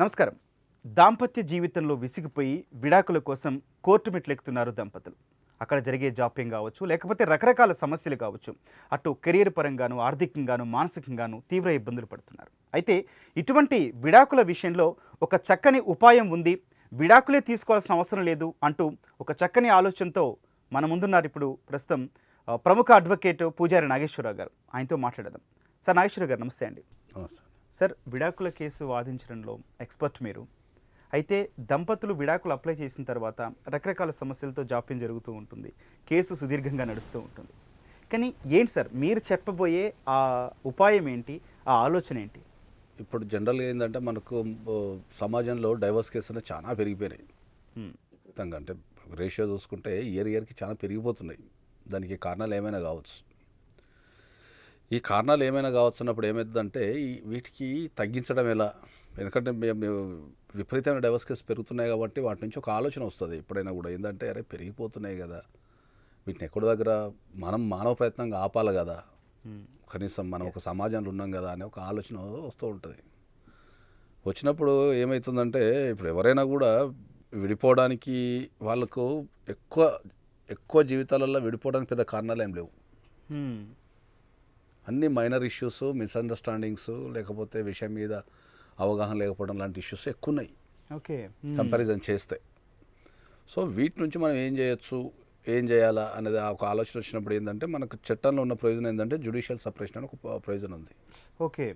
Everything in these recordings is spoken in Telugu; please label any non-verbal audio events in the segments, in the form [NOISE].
నమస్కారం. దాంపత్య జీవితంలో విసిగిపోయి విడాకుల కోసం కోర్టు మెట్లెక్కుతున్నారు దంపతులు. అక్కడ జరిగే జాప్యం కావచ్చు లేకపోతే రకరకాల సమస్యలు కావచ్చు. అటు కెరీర్ పరంగాను ఆర్థికంగాను మానసికంగాను తీవ్ర ఇబ్బందులు పడుతున్నారు. అయితే ఇటువంటి విడాకుల విషయంలో ఒక చక్కని ఉపాయం ఉంది. విడాకులే తీసుకోవాల్సిన అవసరం లేదు అంటూ ఒక చక్కని ఆలోచనతో మన ముందున్నారు ఇప్పుడు ప్రస్తుతం ప్రముఖ అడ్వకేట్ పూజారి నాగేశ్వరరావు గారు. ఆయనతో మాట్లాడదాం. సార్ నాగేశ్వరరావు గారు నమస్తే అండి. నమస్తే. సార్ విడాకుల కేసు వాదించడంలో ఎక్స్పర్ట్ మీరు. అయితే దంపతులు విడాకులు అప్లై చేసిన తర్వాత రకరకాల సమస్యలతో జాప్యం జరుగుతూ ఉంటుంది. కేసు సుదీర్ఘంగా నడుస్తూ ఉంటుంది. కానీ ఏంటి సార్ మీరు చెప్పబోయే ఆ ఉపాయం ఏంటి? ఆ ఆలోచన ఏంటి? ఇప్పుడు జనరల్గా ఏంటంటే మనకు సమాజంలో డైవర్స్ కేసు అనేది చాలా పెరిగిపోయినాయి. ఖచ్చితంగా అంటే రేషియో చూసుకుంటే ఇయర్ ఇయర్కి చాలా పెరిగిపోతున్నాయి. దానికి కారణాలు ఏమైనా కావచ్చు. ఈ కారణాలు ఏమైనా కావచ్చు అన్నప్పుడు ఏమవుతుందంటే వీటికి తగ్గించడం ఎలా ఎందుకంటే విపరీతమైన డైవర్స్ కేసు పెరుగుతున్నాయి కాబట్టి వాటి నుంచి ఒక ఆలోచన వస్తుంది ఎప్పుడైనా కూడా ఏంటంటే అరే పెరిగిపోతున్నాయి కదా వీటిని ఎక్కడి దగ్గర మనం మానవ ప్రయత్నంగా ఆపాలి కదా. కనీసం మనం ఒక. సమాజంలో ఉన్నాం కదా అనే ఒక ఆలోచన వస్తూ ఉంటుంది వచ్చినప్పుడు ఏమవుతుందంటే ఇప్పుడు ఎవరైనా కూడా విడిపోవడానికి వాళ్ళకు ఎక్కువ ఎక్కువ జీవితాలలో విడిపోవడానికి పెద్ద కారణాలు ఏం లేవు. అన్ని మైనర్ ఇష్యూస్ మిస్అండర్స్టాండింగ్స్ లేకపోతే విషయం మీద అవగాహన లేకపోవడం లాంటి ఇష్యూస్ ఎక్కువ ఉన్నాయి ఓకే. కంపారిజన్ చేస్తే. సో వీటి నుంచి మనం ఏం చేయొచ్చు ఏం చేయాలా అనేది ఒక ఆలోచన వచ్చినప్పుడు ఏంటంటే మనకు చట్టంలో ఉన్న ప్రయోజనం ఏంటంటే జుడిషియల్ సపరేషన్ అని ఒక ప్రయోజనం ఉంది. ఓకే.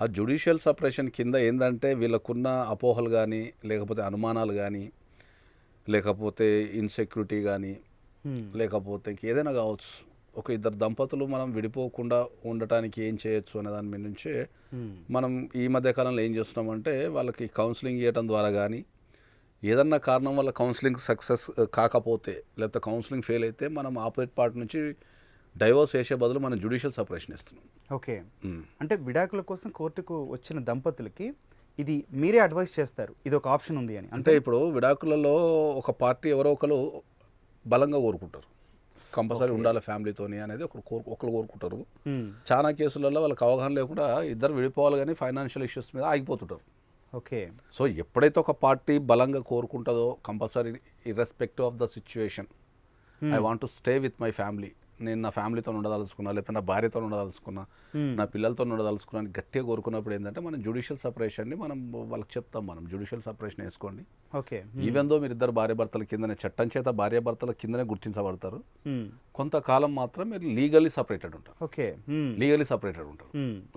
ఆ జుడిషియల్ సపరేషన్ కింద ఏంటంటే వీళ్ళకున్న అపోహలు కానీ లేకపోతే అనుమానాలు కానీ లేకపోతే ఇన్సెక్యూరిటీ కానీ. లేకపోతే ఏదైనా కావచ్చు. ఒక ఇద్దరు దంపతులు మనం విడిపోకుండా ఉండటానికి ఏం చేయొచ్చు అనే దాని మీద నుంచే. మనం ఈ మధ్య కాలంలో ఏం చేస్తున్నామంటే వాళ్ళకి కౌన్సిలింగ్ ఇవ్వడం ద్వారా కానీ ఏదన్నా కారణం వల్ల కౌన్సిలింగ్ సక్సెస్ కాకపోతే లేకపోతే కౌన్సిలింగ్ ఫెయిల్ అయితే మనం ఆపోజిట్ పార్ట్ నుంచి డైవర్స్ వేసే బదులు మనం జుడిషియల్ సపరేషన్ ఇస్తున్నాం ఓకే. అంటే విడాకుల కోసం కోర్టుకు వచ్చిన దంపతులకి ఇది మీరే అడ్వైస్ చేస్తారు ఇది ఒక ఆప్షన్ ఉంది అని అంటే ఇప్పుడు విడాకులలో ఒక పార్టీ ఎవరో ఒకరు బలంగా కోరుకుంటారు కంపల్సరీ ఉండాలి ఫ్యామిలీతోని అనేది ఒకరు కోరు ఒకరు కోరుకుంటారు. హ్మ్. చాలా కేసులలో వాళ్ళకి అవగాహన లేకుండా ఇద్దరు విడిపోవాలి కానీ ఫైనాన్షియల్ ఇష్యూస్ మీద ఆగిపోతుంటారు. ఓకే సో ఎప్పుడైతే ఒక పార్టీ బలంగా కోరుకుంటుందో compulsory irrespective of the situation I want to stay with my family నేను నా ఫ్యామిలీతో ఉండదలుచుకున్నా లేకపోతే నా భార్యతో ఉండదలుచుకున్నా. నా పిల్లలతో ఉండదలుచుకున్నా అని గట్టిగా కోరుకున్నప్పుడు ఏంటంటే మనం జుడిషియల్ సపరేషన్ని మనం వాళ్ళకి చెప్తాం మనం జుడిషియల్ సపరేషన్ వేసుకోండి ఓకే ఈవెన్ దో మీరు ఇద్దరు భార్య భర్తల కిందనే చట్టం చేత భార్య భర్తల కిందనే గుర్తించబడతారు. కొంతకాలం మాత్రం మీరు లీగల్లీ సపరేటెడ్ ఉంటారు ఓకే. లీగల్లీ సపరేటెడ్ ఉంటారు.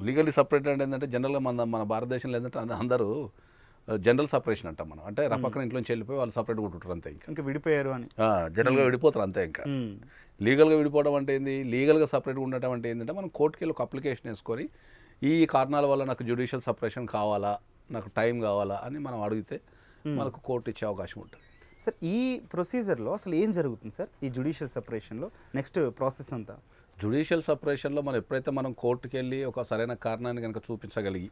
లీగల్లీ సపరేటెడ్ ఏంటంటే జనరల్గా మన మన భారతదేశంలో ఏంటంటే అంద- అందరూ జనరల్ సపరేషన్ అంటాం మనం. అంటే రపక్కన ఇంట్లోంచి వెళ్ళిపోయి వాళ్ళు సపరేట్ కొట్టుకుంటారు అంతే ఇంకా. ఇంకా విడిపోయారు అని. జనరల్గా విడిపోతారు అంతే ఇంకా. లీగల్గా విడిపోవడం అంటే ఏంది? లీగల్గా సపరేట్గా ఉండటం అంటే ఏంటంటే మనం కోర్టుకి వెళ్ళి ఒక అప్లికేషన్ వేసుకొని ఈ కారణాల వల్ల నాకు జ్యుడిషియల్ సపరేషన్ కావాలా? నాకు టైం కావాలా? అని మనం అడిగితే మనకు కోర్టు ఇచ్చే అవకాశం ఉంటుంది. సార్ ఈ ప్రొసీజర్లో అసలు ఏం జరుగుతుంది సార్? ఈ జుడిషియల్ సెపరేషన్లో నెక్స్ట్ ప్రాసెస్ అంతా? జుడిషియల్ సపరేషన్లో మనం ఎప్పుడైతే మనం కోర్టుకి వెళ్ళి ఒక సరైన కారణాన్ని కనుక చూపించగలిగి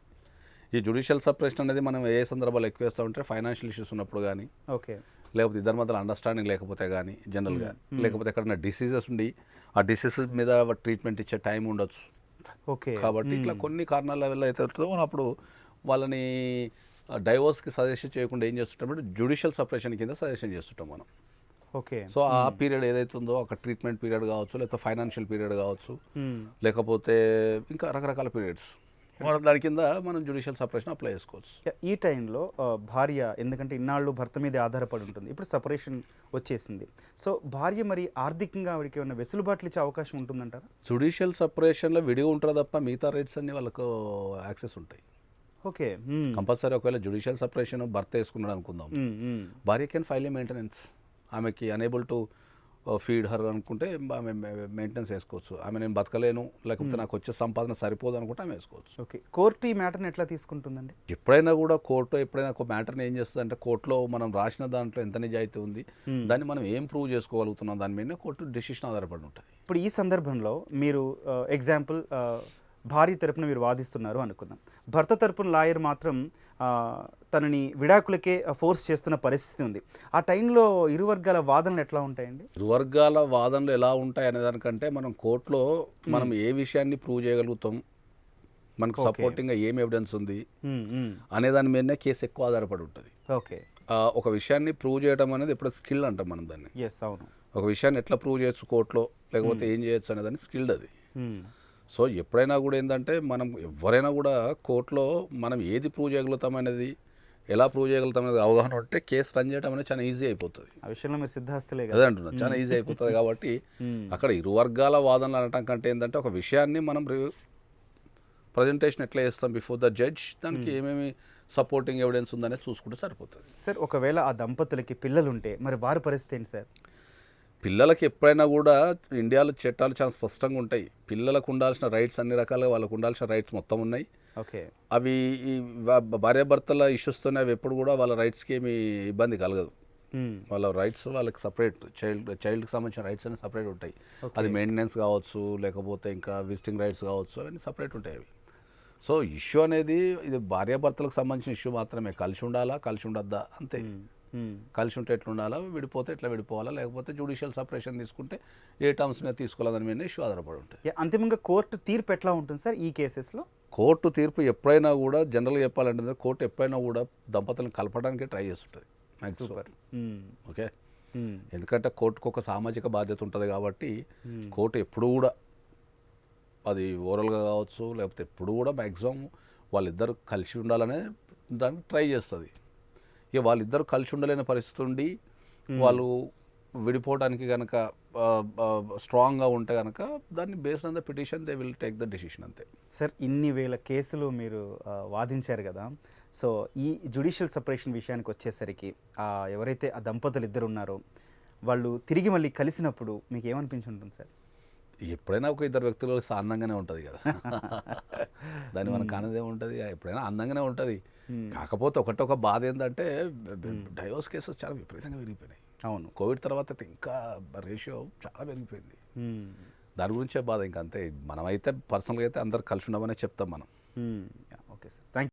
ఈ జుడిషియల్ సపరేషన్ అనేది మనం ఏ సందర్భాలు ఎక్కువ వేస్తామంటే ఫైనాన్షియల్ ఇష్యూస్ ఉన్నప్పుడు కానీ ఓకే. లేకపోతే ఇద్దరి మధ్యలో అండర్స్టాండింగ్ లేకపోతే కానీ జనరల్గా లేకపోతే ఎక్కడైనా డిసీజెస్ ఉండి ఆ డిసీజెస్ మీద ట్రీట్మెంట్ ఇచ్చే టైం ఉండొచ్చు. ఓకే. కాబట్టి ఇట్లా కొన్ని కారణాల వల్ల అయితే మనం అప్పుడు వాళ్ళని డైవోర్స్కి సజెషన్ చేయకుండా ఏం చేస్తుంటాం జుడిషియల్ సపరేషన్ కింద సజెషన్ చేస్తుంటాం మనం. ఓకే. సో ఆ పీరియడ్ ఏదైతే ఉందో ఒక ట్రీట్మెంట్ పీరియడ్ కావచ్చు లేకపోతే ఫైనాన్షియల్ పీరియడ్ కావచ్చు. లేకపోతే ఇంకా రకరకాల పీరియడ్స్ మనం దాని కింద మనం జుడిషియల్ సపరేషన్ అప్లై చేసుకోవచ్చు. ఈ టైంలో భార్య ఎందుకంటే ఇన్నాళ్ళు భర్త మీద ఆధారపడి ఉంటుంది. ఇప్పుడు సపరేషన్ వచ్చేసింది. సో భార్య మరి ఆర్థికంగా ఆవిడకి ఏమైనా వెసులుబాట్లు ఇచ్చే అవకాశం ఉంటుందంటారా? జుడిషియల్ సపరేషన్లో విడిగా ఉంటారు తప్ప మిగతా రైట్స్ అన్ని వాళ్ళకు యాక్సెస్ ఉంటాయి. ఓకే. కంపల్సరీ ఒకవేళ జుడిషియల్ సపరేషన్ భర్త వేసుకున్నాడు అనుకుందాం. భార్య కెన్ ఫైల్ మెయింటెనెన్స్ ఆమెకి అనేబుల్ టు ఫీడ్ హర్ అనుకుంటే ఆమె మెయింటెనెన్స్ వేసుకోవచ్చు. ఆమె నేను బతకలేను లేకపోతే నాకు వచ్చే సంపాదన సరిపోదు అనుకుంటే ఆమె వేసుకోవచ్చు. ఓకే. కోర్టు ఈ మ్యాటర్ని ఎట్లా తీసుకుంటుందండి? ఎప్పుడైనా కూడా కోర్టు ఎప్పుడైనా ఒక మ్యాటర్ని ఏం చేస్తుంది అంటే కోర్టులో మనం రాసిన దాంట్లో ఎంత నిజాయితీ ఉంది. దాన్ని మనం ఏం ప్రూవ్ చేసుకోగలుగుతున్నాం దాని మీద కోర్టు డెసిషన్ ఆధారపడి ఉంటుంది. ఇప్పుడు ఈ సందర్భంలో మీరు ఎగ్జాంపుల్ భార్య తరపున మీరు వాదిస్తున్నారు అనుకుందాం. భర్త తరపున లాయర్ మాత్రం తనని విడాకులకే ఫోర్స్ చేస్తున్న పరిస్థితి ఉంది. ఆ టైంలో ఇరు వర్గాల వాదనలు ఎట్లా ఉంటాయండి? ఇరు వర్గాల వాదనలు ఎలా ఉంటాయి అనే దానికంటే మనం కోర్టులో మనం ఏ విషయాన్ని ప్రూవ్ చేయగలుగుతాం? మనకు. సపోర్టింగ్గా ఏం ఎవిడెన్స్ ఉంది. అనే దాని మీదనే కేసు ఎక్కువ ఆధారపడి ఉంటుంది. ఓకే. ఒక విషయాన్ని ప్రూవ్ చేయడం అనేది ఎప్పుడు స్కిల్ అంటాం మనం దాన్ని. ఎస్ అవును. ఒక విషయాన్ని ఎట్లా ప్రూవ్ చేయొచ్చు కోర్టులో? లేకపోతే ఏం చేయొచ్చు అనే దాన్ని స్కిల్డ్ అది. సో ఎప్పుడైనా కూడా ఏంటంటే మనం ఎవరైనా కూడా కోర్టులో మనం ఏది ప్రూవ్ చేయగలుగుతాం అనేది ఎలా ప్రూవ్ చేయగలుగుతాం అనేది అవగాహన ఉంటే కేసు రన్ చేయడం అనేది చాలా ఈజీ అయిపోతుంది. ఆ విషయంలో మీరు సిద్ధాస్తులే అదే కదా అంటున్నా చాలా ఈజీ అయిపోతుంది కాబట్టి. అక్కడ ఇరు వర్గాల వాదనలు అనటం కంటే ఏంటంటే ఒక విషయాన్ని మనం ప్రజెంటేషన్ ఎట్లా చేస్తాం బిఫోర్ ద జడ్జ్ దానికి ఏమేమి సపోర్టింగ్ ఎవిడెన్స్ ఉందనేది చూసుకుంటే సరిపోతుంది. సార్ ఒకవేళ ఆ దంపతులకి పిల్లలు ఉంటే మరి వారి పరిస్థితి ఏంటి సార్? పిల్లలకి ఎప్పుడైనా కూడా ఇండియాలో చట్టాలు చాలా స్పష్టంగా ఉంటాయి. పిల్లలకు ఉండాల్సిన రైట్స్ అన్ని రకాలుగా వాళ్ళకు ఉండాల్సిన రైట్స్ మొత్తం ఉన్నాయి. ఓకే. అవి భార్యాభర్తల ఇష్యూస్తోనే అవి ఎప్పుడు కూడా వాళ్ళ రైట్స్కి ఏమి ఇబ్బంది కలగదు. వాళ్ళ రైట్స్ వాళ్ళకి సపరేట్ చైల్డ్ చైల్డ్కి సంబంధించిన రైట్స్ అన్ని సపరేట్ ఉంటాయి. అది మెయింటెనెన్స్ కావచ్చు లేకపోతే ఇంకా విజిటింగ్ రైట్స్ కావచ్చు అవన్నీ సపరేట్ ఉంటాయి అవి. సో ఇష్యూ అనేది ఇది భార్యాభర్తలకు సంబంధించిన ఇష్యూ మాత్రమే. కలిసి ఉండాలా కలిసి ఉండద్దా? అంతే. కలిసి ఉంటే ఎట్లా ఉండాలా విడిపోతే ఎట్లా విడిపోవాలా లేకపోతే జ్యుడిషియల్ సపరేషన్ తీసుకుంటే ఏ టర్మ్స్ మీద తీసుకోవాలని మీద ఇష్యూ ఆధారపడి ఉంటాయి. అంతిమంగా కోర్టు తీర్పు ఎట్లా ఉంటుంది సార్ ఈ కేసెస్లో? కోర్టు తీర్పు ఎప్పుడైనా కూడా జనరల్గా చెప్పాలంటే కోర్టు ఎప్పుడైనా కూడా దంపతులను కలపడానికి ట్రై చేస్తుంటుంది. సూపర్. ఓకే. ఎందుకంటే కోర్టుకు ఒక సామాజిక బాధ్యత ఉంటుంది కాబట్టి. కోర్టు ఎప్పుడు కూడా అది ఓరల్గా కావచ్చు లేకపోతే ఎప్పుడు కూడా మ్యాక్సిమం వాళ్ళిద్దరు కలిసి ఉండాలనే దానికి ట్రై చేస్తుంది. ఇక వాళ్ళిద్దరు కలిసి ఉండలేని పరిస్థితి ఉండి వాళ్ళు విడిపోవడానికి కనుక స్ట్రాంగ్గా ఉంటే కనుక దాన్ని based on the petition they will take the decision అంతే. సార్ ఇన్ని వేల కేసులు మీరు వాదించారు కదా. సో ఈ జుడిషియల్ సపరేషన్ విషయానికి వచ్చేసరికి ఎవరైతే ఆ దంపతులు ఇద్దరు ఉన్నారో వాళ్ళు తిరిగి మళ్ళీ కలిసినప్పుడు మీకు ఏమనిపించి ఉంటుంది సార్? ఎప్పుడైనా ఒక ఇద్దరు వ్యక్తులు కలిస్తే అందంగానే ఉంటుంది కదా. [LAUGHS] దాన్ని మనకు కానిదే ఉంటుంది ఎప్పుడైనా అందంగానే ఉంటుంది. కాకపోతే ఒకటి ఒక బాధ ఏంటంటే డైవర్స్ కేసెస్ చాలా విపరీతంగా పెరిగిపోయినాయి. అవును. కోవిడ్ తర్వాత ఇంకా రేషియో చాలా పెరిగిపోయింది. దాని గురించే బాధ ఇంకా అంతే మనమైతే పర్సనల్గా అయితే అందరు కలిసి ఉండమనే చెప్తాం మనం. Okay sir. థ్యాంక్